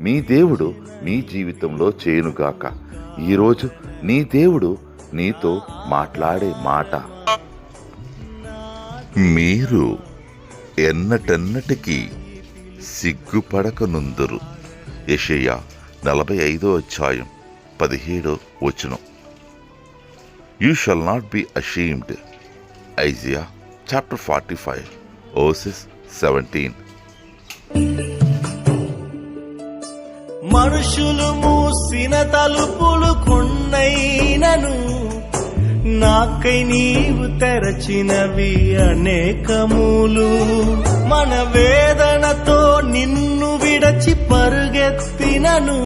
మీ దేవుడు మీ జీవితంలో చేయనుగాక. ఈరోజు నీ దేవుడు నీతో మాట్లాడే మాట. మీరు ఎన్నటెన్నటికీ సిగ్గుపడకనుందురు. యషయ నలభై ఐదో అధ్యాయం పదిహేడో వచనం. You shall not be ashamed Isaiah chapter forty five verses seventeen. మనుషులు మూసిన తలుపులు కొన్నైనను నాకై నీవు తెరచినవి అనేకములు. మన వేదనతో నిన్ను విడచి పరుగెత్తినను.